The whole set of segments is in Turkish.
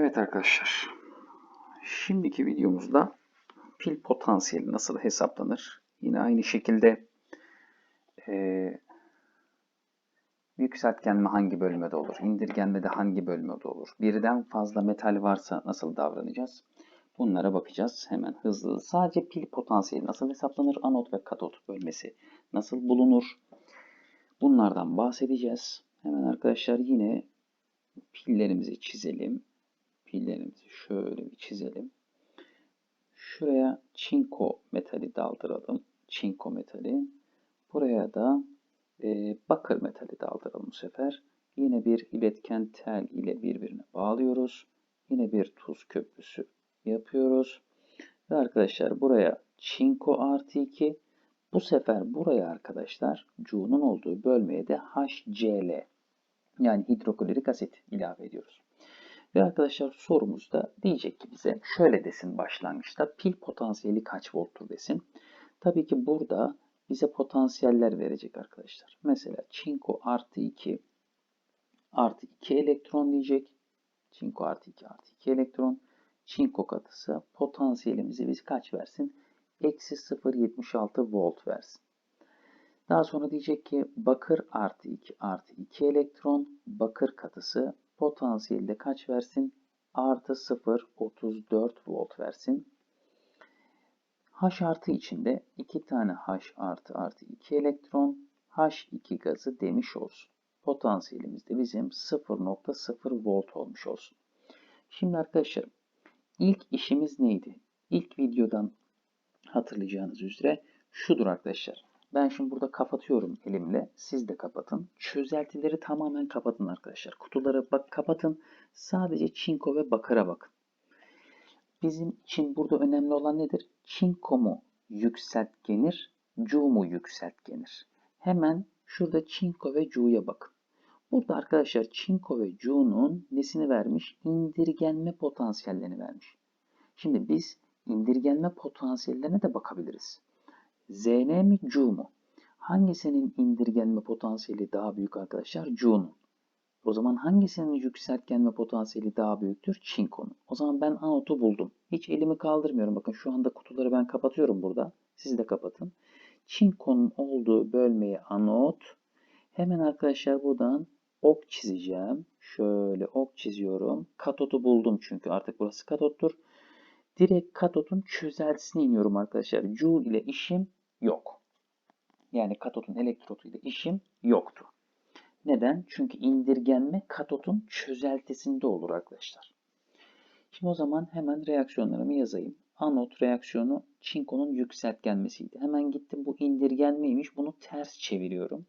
Evet arkadaşlar. Şimdiki videomuzda pil potansiyeli nasıl hesaplanır? Yine aynı şekilde eee yükseltgenme hangi bölmede olur? İndirgenmede hangi bölmede olur? Birden fazla metal varsa nasıl davranacağız? Bunlara bakacağız hemen hızlı. Sadece pil potansiyeli nasıl hesaplanır? Anot ve katot bölmesi nasıl bulunur? Bunlardan bahsedeceğiz. Hemen arkadaşlar yine pillerimizi çizelim. Pillerimizi şöyle bir çizelim. Şuraya çinko metali daldıralım. Çinko metali. Buraya da e, bakır metali daldıralım bu sefer. Yine bir iletken tel ile birbirine bağlıyoruz. Yine bir tuz köprüsü yapıyoruz. Ve arkadaşlar buraya çinko artı 2. Bu sefer buraya arkadaşlar Cu'nun olduğu bölmeye de HCl yani hidroklorik asit ilave ediyoruz. Ve arkadaşlar sorumuzda diyecek ki bize şöyle desin başlangıçta pil potansiyeli kaç volttur desin. Tabii ki burada bize potansiyeller verecek arkadaşlar. Mesela çinko artı 2 artı 2 elektron diyecek. Çinko artı 2 artı 2 elektron. Çinko katısı potansiyelimizi biz kaç versin? Eksi 0.76 volt versin. Daha sonra diyecek ki bakır artı 2 artı 2 elektron bakır katısı potansiyelde kaç versin? Artı 0.34 volt versin. H artı içinde 2 tane H artı artı 2 elektron H2 gazı demiş olsun. Potansiyelimiz de bizim 0.0 volt olmuş olsun. Şimdi arkadaşlar ilk işimiz neydi? İlk videodan hatırlayacağınız üzere şudur arkadaşlar. Ben şimdi burada kapatıyorum elimle. Siz de kapatın. Çözeltileri tamamen kapatın arkadaşlar. Kutuları bak kapatın. Sadece çinko ve bakıra bakın. Bizim için burada önemli olan nedir? Çinko mu yükseltgenir, cu mu yükseltgenir? Hemen şurada çinko ve cu'ya bakın. Burada arkadaşlar çinko ve cu'nun nesini vermiş? İndirgenme potansiyellerini vermiş. Şimdi biz indirgenme potansiyellerine de bakabiliriz. Zn mi Cu mu? Hangisinin indirgenme potansiyeli daha büyük arkadaşlar? Cu'nun. O zaman hangisinin yükseltgenme potansiyeli daha büyüktür? Çinko'nun. O zaman ben anotu buldum. Hiç elimi kaldırmıyorum. Bakın şu anda kutuları ben kapatıyorum burada. Siz de kapatın. Çinko'nun olduğu bölmeye anot. Hemen arkadaşlar buradan ok çizeceğim. Şöyle ok çiziyorum. Katotu buldum çünkü artık burası katottur. Direkt katotun çözeltisine iniyorum arkadaşlar. Cu ile işim yok. Yani katotun elektrotu ile işim yoktu. Neden? Çünkü indirgenme katotun çözeltisinde olur arkadaşlar. Şimdi o zaman hemen reaksiyonlarımı yazayım. Anot reaksiyonu çinkonun yükseltgenmesiydi. Hemen gittim bu indirgenmeymiş. Bunu ters çeviriyorum.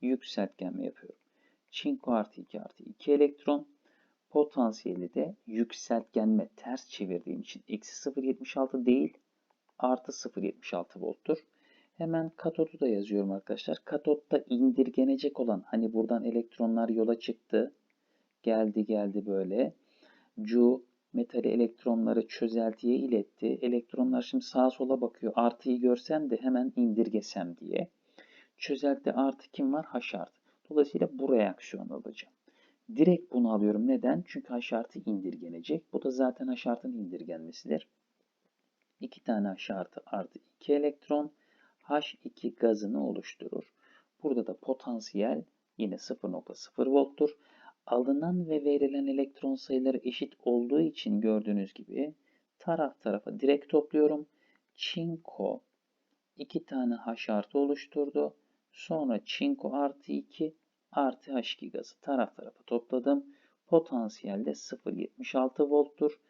Yükseltgenme yapıyorum. Çinko artı 2 artı 2 elektron. Potansiyeli de yükseltgenme ters çevirdiğim için eksi 0.76 değil artı 0.76 volttur. Hemen katodu da yazıyorum arkadaşlar. Katotta indirgenecek olan hani buradan elektronlar yola çıktı. Geldi geldi böyle. Cu metali elektronları çözeltiye iletti. Elektronlar şimdi sağa sola bakıyor. Artıyı görsem de hemen indirgesem diye. Çözelti artı kim var? H artı. Dolayısıyla bu reaksiyon alacağım. Direkt bunu alıyorum. Neden? Çünkü H artı indirgenecek. Bu da zaten H artının indirgenmesidir. 2 tane H artı artı 2 elektron H2 gazını oluşturur. Burada da potansiyel yine 0.0 volttur. Alınan ve verilen elektron sayıları eşit olduğu için gördüğünüz gibi taraf tarafa direkt topluyorum. Çinko 2 tane H artı oluşturdu. Sonra çinko artı 2 artı H2 gazı taraf tarafa topladım. Potansiyel de 0.76 volttur.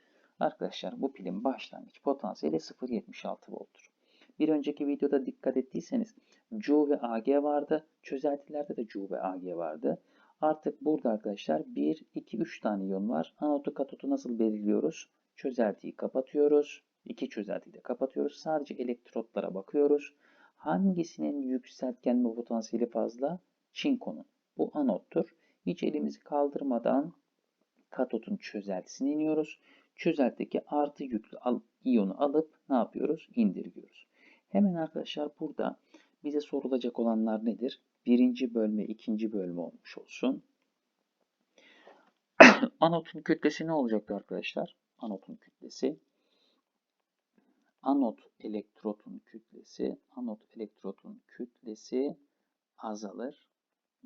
Arkadaşlar bu pilin başlangıç potansiyeli 0.76 volttur. Bir önceki videoda dikkat ettiyseniz Cu ve Ag vardı. Çözeltilerde de Cu ve Ag vardı. Artık burada arkadaşlar 1, 2, 3 tane iyon var. Anotu katotu nasıl belirliyoruz? Çözeltiyi kapatıyoruz. İki çözeltiyi de kapatıyoruz. Sadece elektrotlara bakıyoruz. Hangisinin yükseltgenme potansiyeli fazla? Çinkonun. Bu anottur. Hiç elimizi kaldırmadan katotun çözeltisine iniyoruz. Çözeltideki artı yüklü al, iyonu alıp ne yapıyoruz? İndirgiyoruz. Hemen arkadaşlar burada bize sorulacak olanlar nedir? Birinci bölme, ikinci bölme olmuş olsun. Anotun kütlesi ne olacaktı arkadaşlar? Anotun kütlesi anot elektrotun kütlesi anot elektrotun kütlesi azalır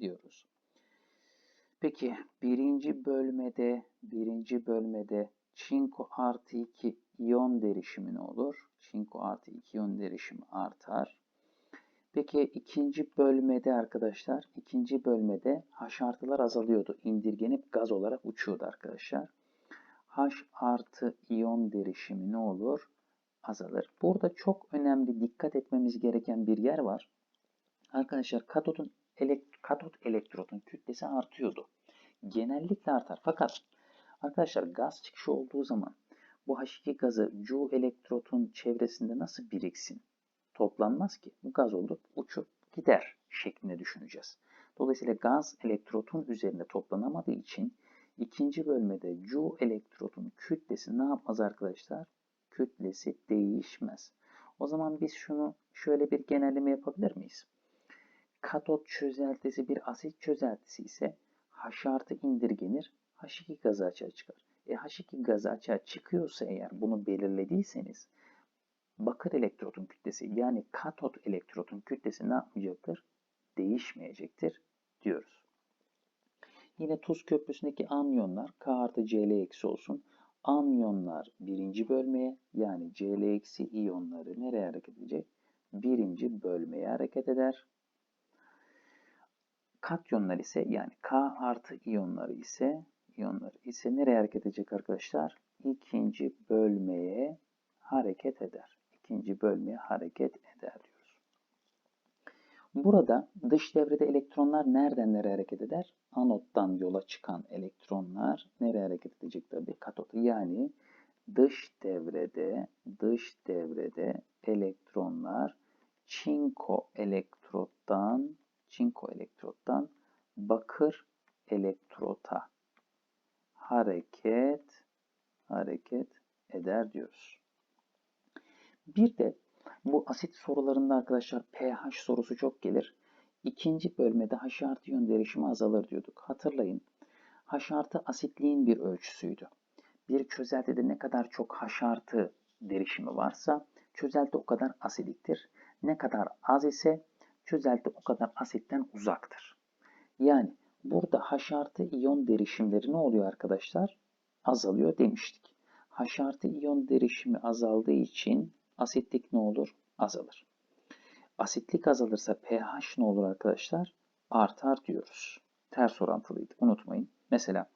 diyoruz. Peki birinci bölmede birinci bölmede çinko artı 2 iyon derişimi ne olur? Çinko artı 2 iyon derişimi artar. Peki ikinci bölmede arkadaşlar, ikinci bölmede H artılar azalıyordu. İndirgenip gaz olarak uçuyordu arkadaşlar. H artı iyon derişimi ne olur? Azalır. Burada çok önemli dikkat etmemiz gereken bir yer var. Arkadaşlar katodun elekt katot elektrotun kütlesi artıyordu. Genellikle artar. Fakat arkadaşlar gaz çıkışı olduğu zaman bu H2 gazı cu elektrotun çevresinde nasıl biriksin? Toplanmaz ki. Bu gaz olup uçup gider şeklinde düşüneceğiz. Dolayısıyla gaz elektrotun üzerinde toplanamadığı için ikinci bölmede cu elektrotun kütlesi ne yapmaz arkadaşlar? Kütlesi değişmez. O zaman biz şunu şöyle bir genelleme yapabilir miyiz? Katot çözeltisi bir asit çözeltisi ise H artı indirgenir, H2 gazı açığa çıkar. E H2 gazı açığa çıkıyorsa eğer bunu belirlediyseniz bakır elektrotun kütlesi yani katot elektrotun kütlesi ne yapmayacaktır? Değişmeyecektir diyoruz. Yine tuz köprüsündeki anyonlar K artı Cl eksi olsun. Anyonlar birinci bölmeye yani Cl eksi iyonları nereye hareket edecek? Birinci bölmeye hareket eder. Katyonlar ise yani K artı iyonları ise iyonları ise nereye hareket edecek arkadaşlar? İkinci bölmeye hareket eder. İkinci bölmeye hareket eder diyoruz. Burada dış devrede elektronlar nereden nereye hareket eder? Anottan yola çıkan elektronlar nereye hareket edecek tabii? Katotu yani dış devrede dış devrede elektronlar çinko elektrottan çinko elektrottan bakır elektrota hareket hareket eder diyoruz. Bir de bu asit sorularında arkadaşlar pH sorusu çok gelir. İkinci bölmede H artı yön derişimi azalır diyorduk. Hatırlayın. H artı asitliğin bir ölçüsüydü. Bir çözeltide ne kadar çok H artı derişimi varsa çözelti o kadar asidiktir. Ne kadar az ise çözelti o kadar asitten uzaktır. Yani burada H iyon derişimleri ne oluyor arkadaşlar? Azalıyor demiştik. H iyon derişimi azaldığı için asitlik ne olur? Azalır. Asitlik azalırsa pH ne olur arkadaşlar? Artar diyoruz. Ters orantılıydı. Unutmayın. Mesela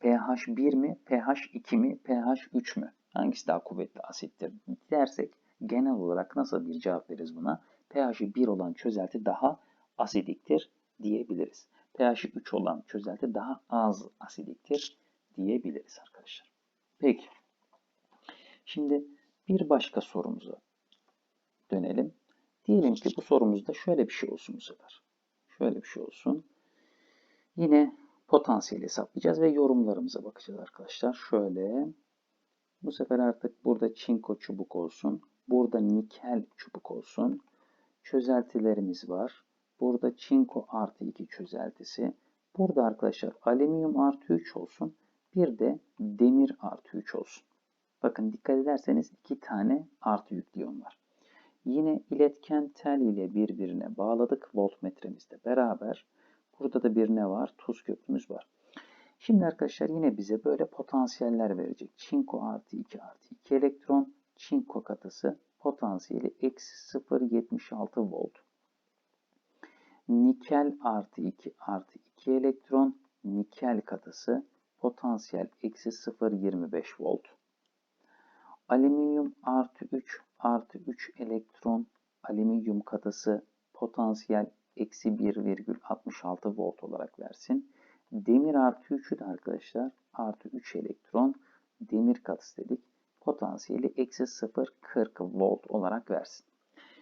pH 1 mi, pH 2 mi, pH 3 mü? Hangisi daha kuvvetli asittir dersek genel olarak nasıl bir cevap veririz buna? pH'i 1 olan çözelti daha asidiktir diyebiliriz. pH'i 3 olan çözelti daha az asidiktir diyebiliriz arkadaşlar. Peki. Şimdi bir başka sorumuza dönelim. Diyelim ki bu sorumuzda şöyle bir şey olsun bu sefer. Şöyle bir şey olsun. Yine potansiyeli hesaplayacağız ve yorumlarımıza bakacağız arkadaşlar. Şöyle bu sefer artık burada çinko çubuk olsun. Burada nikel çubuk olsun. Çözeltilerimiz var. Burada çinko artı 2 çözeltisi. Burada arkadaşlar alüminyum artı 3 olsun. Bir de demir artı 3 olsun. Bakın dikkat ederseniz iki tane artı yüklü iyon var. Yine iletken tel ile birbirine bağladık voltmetremizde beraber. Burada da bir ne var? Tuz köprümüz var. Şimdi arkadaşlar yine bize böyle potansiyeller verecek. Çinko artı 2 artı 2 elektron. Çinko katısı potansiyeli eksi 0,76 volt. Nikel artı 2 artı 2 elektron. Nikel katısı potansiyel eksi 0,25 volt. Alüminyum artı 3 artı 3 elektron alüminyum katısı potansiyel eksi 1,66 volt olarak versin. Demir artı 3'ü de arkadaşlar artı 3 elektron demir katısı dedik. Potansiyeli eksi 0,40 volt olarak versin.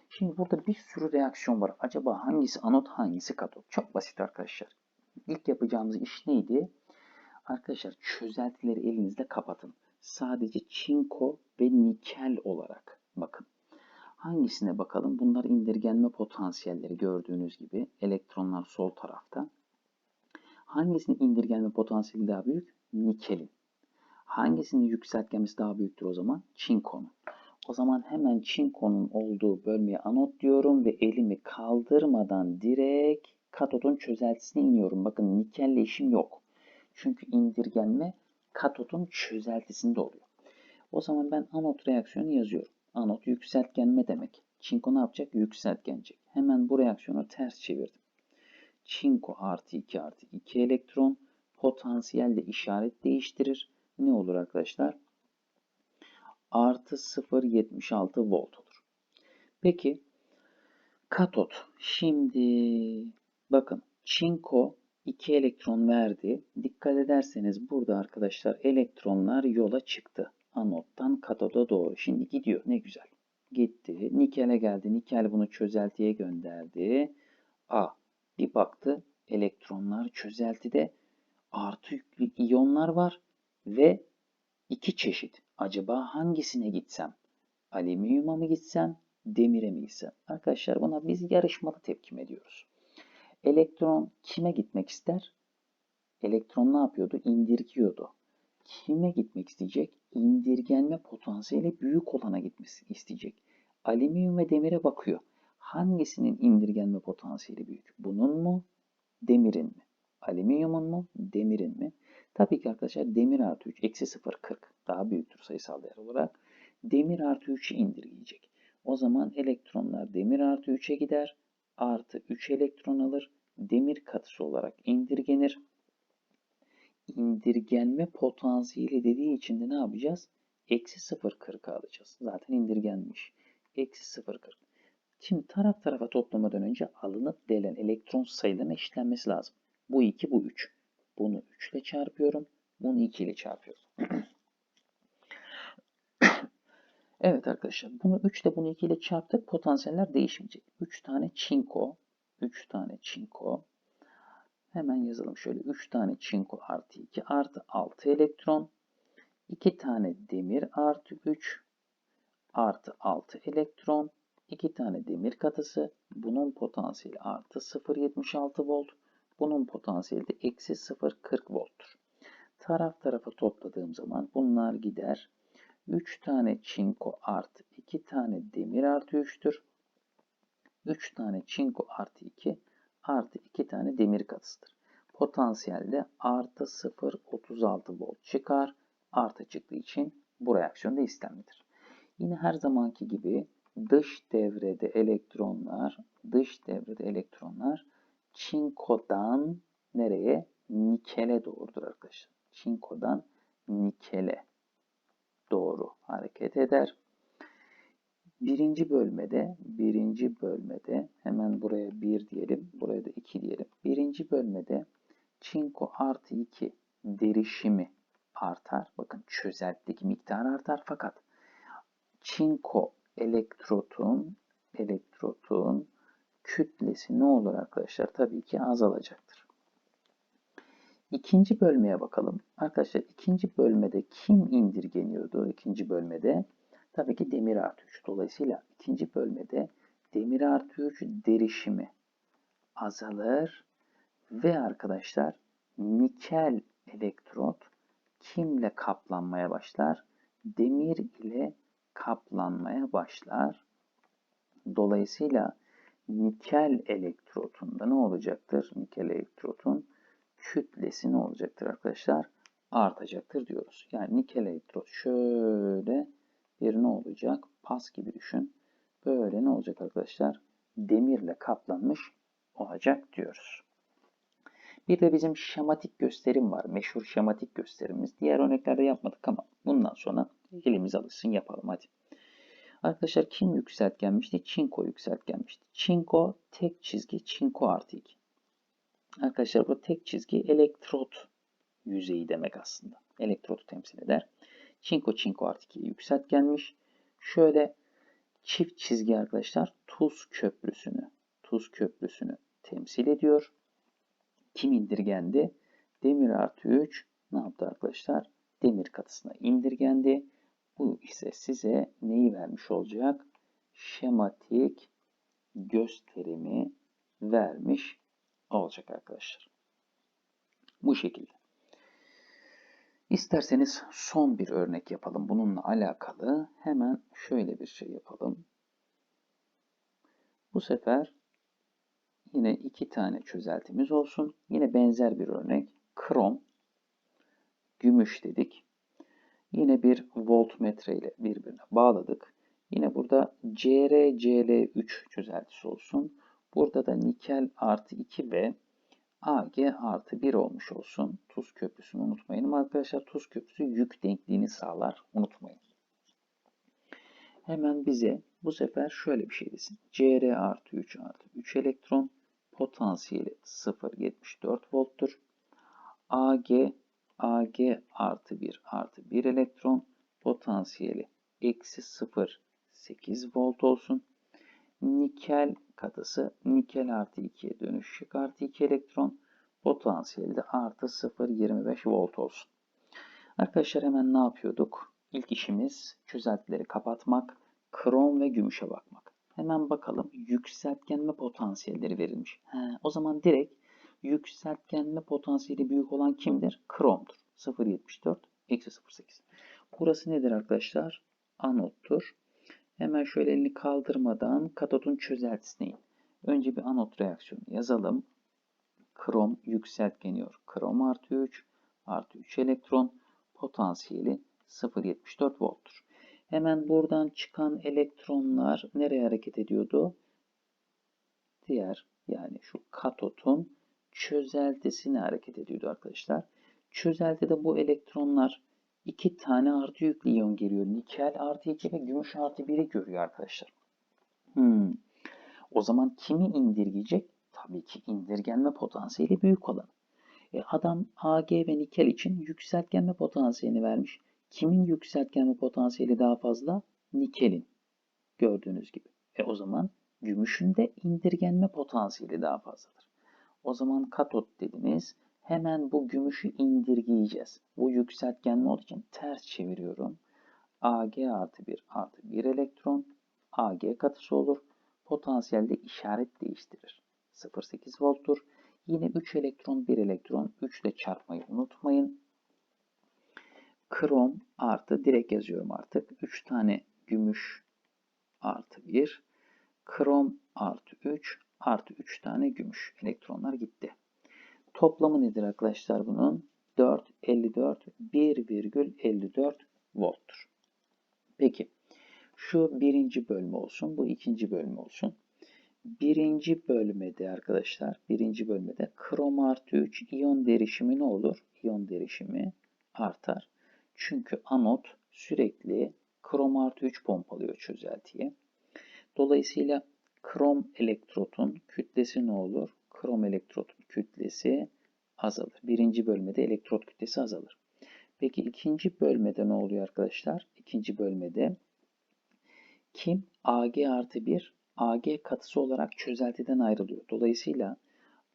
Şimdi burada bir sürü reaksiyon var. Acaba hangisi anot hangisi katot? Çok basit arkadaşlar. İlk yapacağımız iş neydi? Arkadaşlar çözeltileri elinizde kapatın sadece çinko ve nikel olarak bakın. Hangisine bakalım? Bunlar indirgenme potansiyelleri gördüğünüz gibi. Elektronlar sol tarafta. Hangisinin indirgenme potansiyeli daha büyük? Nikelin. Hangisinin yükseltgenmesi daha büyüktür o zaman? Çinkonun. O zaman hemen çinkonun olduğu bölmeye anot diyorum ve elimi kaldırmadan direkt katodun çözeltisine iniyorum. Bakın nikelle işim yok. Çünkü indirgenme katodun çözeltisinde oluyor. O zaman ben anot reaksiyonu yazıyorum. Anot yükseltgenme demek. Çinko ne yapacak? Yükseltgenecek. Hemen bu reaksiyonu ters çevirdim. Çinko artı 2 artı 2 elektron potansiyelde işaret değiştirir. Ne olur arkadaşlar? Artı 0,76 volt olur. Peki katot. Şimdi bakın çinko 2 elektron verdi. Dikkat ederseniz burada arkadaşlar elektronlar yola çıktı. Anottan katoda doğru. Şimdi gidiyor. Ne güzel. Gitti. Nikel'e geldi. Nikel bunu çözeltiye gönderdi. A. Bir baktı. Elektronlar çözeltide artı yüklü iyonlar var ve iki çeşit. Acaba hangisine gitsem? Alüminyuma mı gitsem? Demire mi gitsem? Arkadaşlar buna biz yarışmalı tepkim ediyoruz. Elektron kime gitmek ister? Elektron ne yapıyordu? İndirgiyordu. Kime gitmek isteyecek? İndirgenme potansiyeli büyük olana gitmesi isteyecek. Alüminyum ve demire bakıyor. Hangisinin indirgenme potansiyeli büyük? Bunun mu? Demirin mi? Alüminyumun mu? Demirin mi? Tabii ki arkadaşlar demir artı 3 eksi 0 40 daha büyüktür sayısal değer olarak. Demir artı 3'ü indirgeyecek. O zaman elektronlar demir artı 3'e gider. Artı 3 elektron alır. Demir katısı olarak indirgenir. İndirgenme potansiyeli dediği için de ne yapacağız? Eksi 0,40 alacağız. Zaten indirgenmiş. Eksi 0,40. Şimdi taraf tarafa toplamadan önce alınıp delen elektron sayılarına eşitlenmesi lazım. Bu 2, bu 3. Bunu 3 ile çarpıyorum. Bunu 2 ile çarpıyorum. evet arkadaşlar. Bunu 3 ile bunu 2 ile çarptık. Potansiyeller değişmeyecek. 3 tane çinko. 3 tane çinko. Hemen yazalım şöyle. 3 tane çinko artı 2 artı 6 elektron. 2 tane demir artı 3 artı 6 elektron. 2 tane demir katısı. Bunun potansiyeli artı 0.76 volt. Bunun potansiyeli de eksi 0.40 volttur. Taraf tarafa topladığım zaman bunlar gider. 3 tane çinko artı 2 tane demir artı 3'tür. 3 tane çinko artı 2 artı 2 tane demir katısıdır. Potansiyelde artı 0.36 volt çıkar. Artı çıktığı için bu reaksiyon da istemlidir. Yine her zamanki gibi dış devrede elektronlar, dış devrede elektronlar çinkodan nereye? Nikele doğrudur arkadaşlar. Çinkodan nikele doğru hareket eder. Birinci bölmede, birinci bölmede hemen buraya 1 diyelim, buraya da 2 diyelim. Birinci bölmede çinko artı 2 derişimi artar. Bakın çözeltteki miktar artar fakat çinko elektrotun elektrotun kütlesi ne olur arkadaşlar? Tabii ki azalacaktır. İkinci bölmeye bakalım. Arkadaşlar ikinci bölmede kim indirgeniyordu? İkinci bölmede tabii ki demir artı 3. Dolayısıyla ikinci bölmede demir artı 3 derişimi azalır ve arkadaşlar nikel elektrot kimle kaplanmaya başlar? Demir ile kaplanmaya başlar. Dolayısıyla nikel elektrotunda ne olacaktır? Nikel elektrotun kütlesi ne olacaktır arkadaşlar? Artacaktır diyoruz. Yani nikel elektrot şöyle bir ne olacak? Pas gibi düşün. Böyle ne olacak arkadaşlar? Demirle kaplanmış olacak diyoruz. Bir de bizim şematik gösterim var. Meşhur şematik gösterimimiz. Diğer örneklerde yapmadık ama bundan sonra elimiz alışsın yapalım hadi. Arkadaşlar kim yükseltgenmişti? Çinko yükseltgenmişti. Çinko tek çizgi çinko artı 2. Arkadaşlar bu tek çizgi elektrot yüzeyi demek aslında. Elektrotu temsil eder. Çinko çinko artı 2'ye yükseltgenmiş. Şöyle çift çizgi arkadaşlar tuz köprüsünü tuz köprüsünü temsil ediyor. Kim indirgendi? Demir artı 3 ne yaptı arkadaşlar? Demir katısına indirgendi. Bu ise size neyi vermiş olacak? Şematik gösterimi vermiş olacak arkadaşlar. Bu şekilde. İsterseniz son bir örnek yapalım. Bununla alakalı hemen şöyle bir şey yapalım. Bu sefer yine iki tane çözeltimiz olsun. Yine benzer bir örnek. Krom, gümüş dedik. Yine bir voltmetre ile birbirine bağladık. Yine burada CrCl3 çözeltisi olsun. Burada da nikel artı 2 ve Ag artı 1 olmuş olsun. Tuz köprüsünü unutmayın. Arkadaşlar tuz köprüsü yük denkliğini sağlar. Unutmayın. Hemen bize bu sefer şöyle bir şey desin. Cr artı 3 artı 3 elektron potansiyeli 0.74 volttur. Ag Ag artı 1 artı 1 elektron potansiyeli eksi 0.8 volt olsun. Nikel katısı nikel artı 2'ye dönüşecek artı 2 elektron potansiyeli de artı 0.25 volt olsun. Arkadaşlar hemen ne yapıyorduk? İlk işimiz çözeltileri kapatmak, krom ve gümüşe bakmak. Hemen bakalım yükseltgenme potansiyelleri verilmiş. He, o zaman direkt yükseltgenme potansiyeli büyük olan kimdir? Kromdur. 0.74 eksi 0.8. Burası nedir arkadaşlar? Anottur. Hemen şöyle elini kaldırmadan katodun çözeltisine in. Önce bir anot reaksiyonu yazalım. Krom yükseltgeniyor. Krom artı 3 artı 3 elektron potansiyeli 0.74 volttur. Hemen buradan çıkan elektronlar nereye hareket ediyordu? Diğer yani şu katotun çözeltisine hareket ediyordu arkadaşlar. Çözeltide bu elektronlar iki tane artı yüklü iyon geliyor. Nikel artı 2 ve gümüş artı 1'i görüyor arkadaşlar. Hmm. O zaman kimi indirgeyecek? Tabii ki indirgenme potansiyeli büyük olan. E adam Ag ve nikel için yükseltgenme potansiyelini vermiş. Kimin yükseltgenme potansiyeli daha fazla? Nikelin. Gördüğünüz gibi. E o zaman gümüşün de indirgenme potansiyeli daha fazladır. O zaman katot dediniz. Hemen bu gümüşü indirgeyeceğiz. Bu yükseltgenme olduğu için ters çeviriyorum. Ag artı 1 artı 1 elektron Ag katısı olur. Potansiyelde işaret değiştirir. 0.8 volttur. Yine 3 elektron 1 elektron 3 ile çarpmayı unutmayın. Krom artı direkt yazıyorum artık. 3 tane gümüş artı 1. Krom artı 3 artı 3 tane gümüş. Elektronlar gitti. Toplamı nedir arkadaşlar bunun? 4, 54, 1,54 volttur. Peki şu birinci bölme olsun, bu ikinci bölme olsun. Birinci bölmede arkadaşlar, birinci bölmede krom artı 3 iyon derişimi ne olur? İyon derişimi artar. Çünkü anot sürekli krom artı 3 pompalıyor çözeltiye. Dolayısıyla krom elektrotun kütlesi ne olur? Krom elektrotun kütlesi azalır. Birinci bölmede elektrot kütlesi azalır. Peki ikinci bölmede ne oluyor arkadaşlar? İkinci bölmede kim? Ag artı 1 Ag katısı olarak çözeltiden ayrılıyor. Dolayısıyla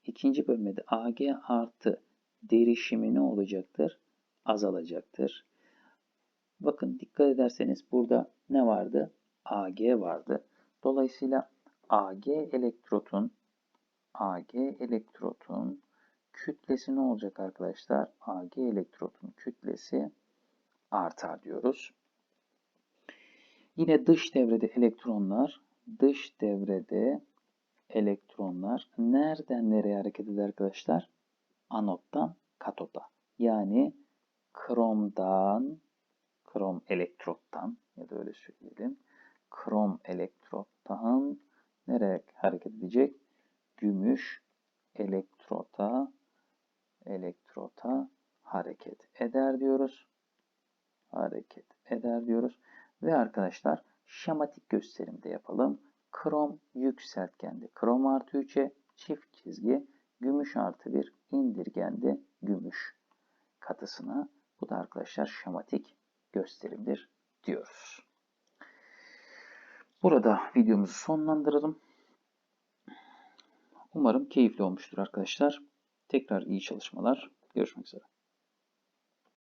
ikinci bölmede Ag artı derişimi ne olacaktır? Azalacaktır. Bakın dikkat ederseniz burada ne vardı? Ag vardı. Dolayısıyla Ag elektrotun Ag elektrotun kütlesi ne olacak arkadaşlar? Ag elektrotun kütlesi artar diyoruz. Yine dış devrede elektronlar, dış devrede elektronlar nereden nereye hareket eder arkadaşlar? Anottan katota. Yani kromdan, krom elektrottan ya da öyle söyleyelim. Krom elektrottan nereye hareket edecek? Gümüş elektrota elektrota hareket eder diyoruz. Hareket eder diyoruz. Ve arkadaşlar şematik gösterimde yapalım. Krom yükseltgende krom artı 3'e çift çizgi gümüş artı 1 indirgende gümüş katısına. Bu da arkadaşlar şematik gösterimdir diyoruz. Burada videomuzu sonlandıralım. Umarım keyifli olmuştur arkadaşlar. Tekrar iyi çalışmalar. Görüşmek üzere.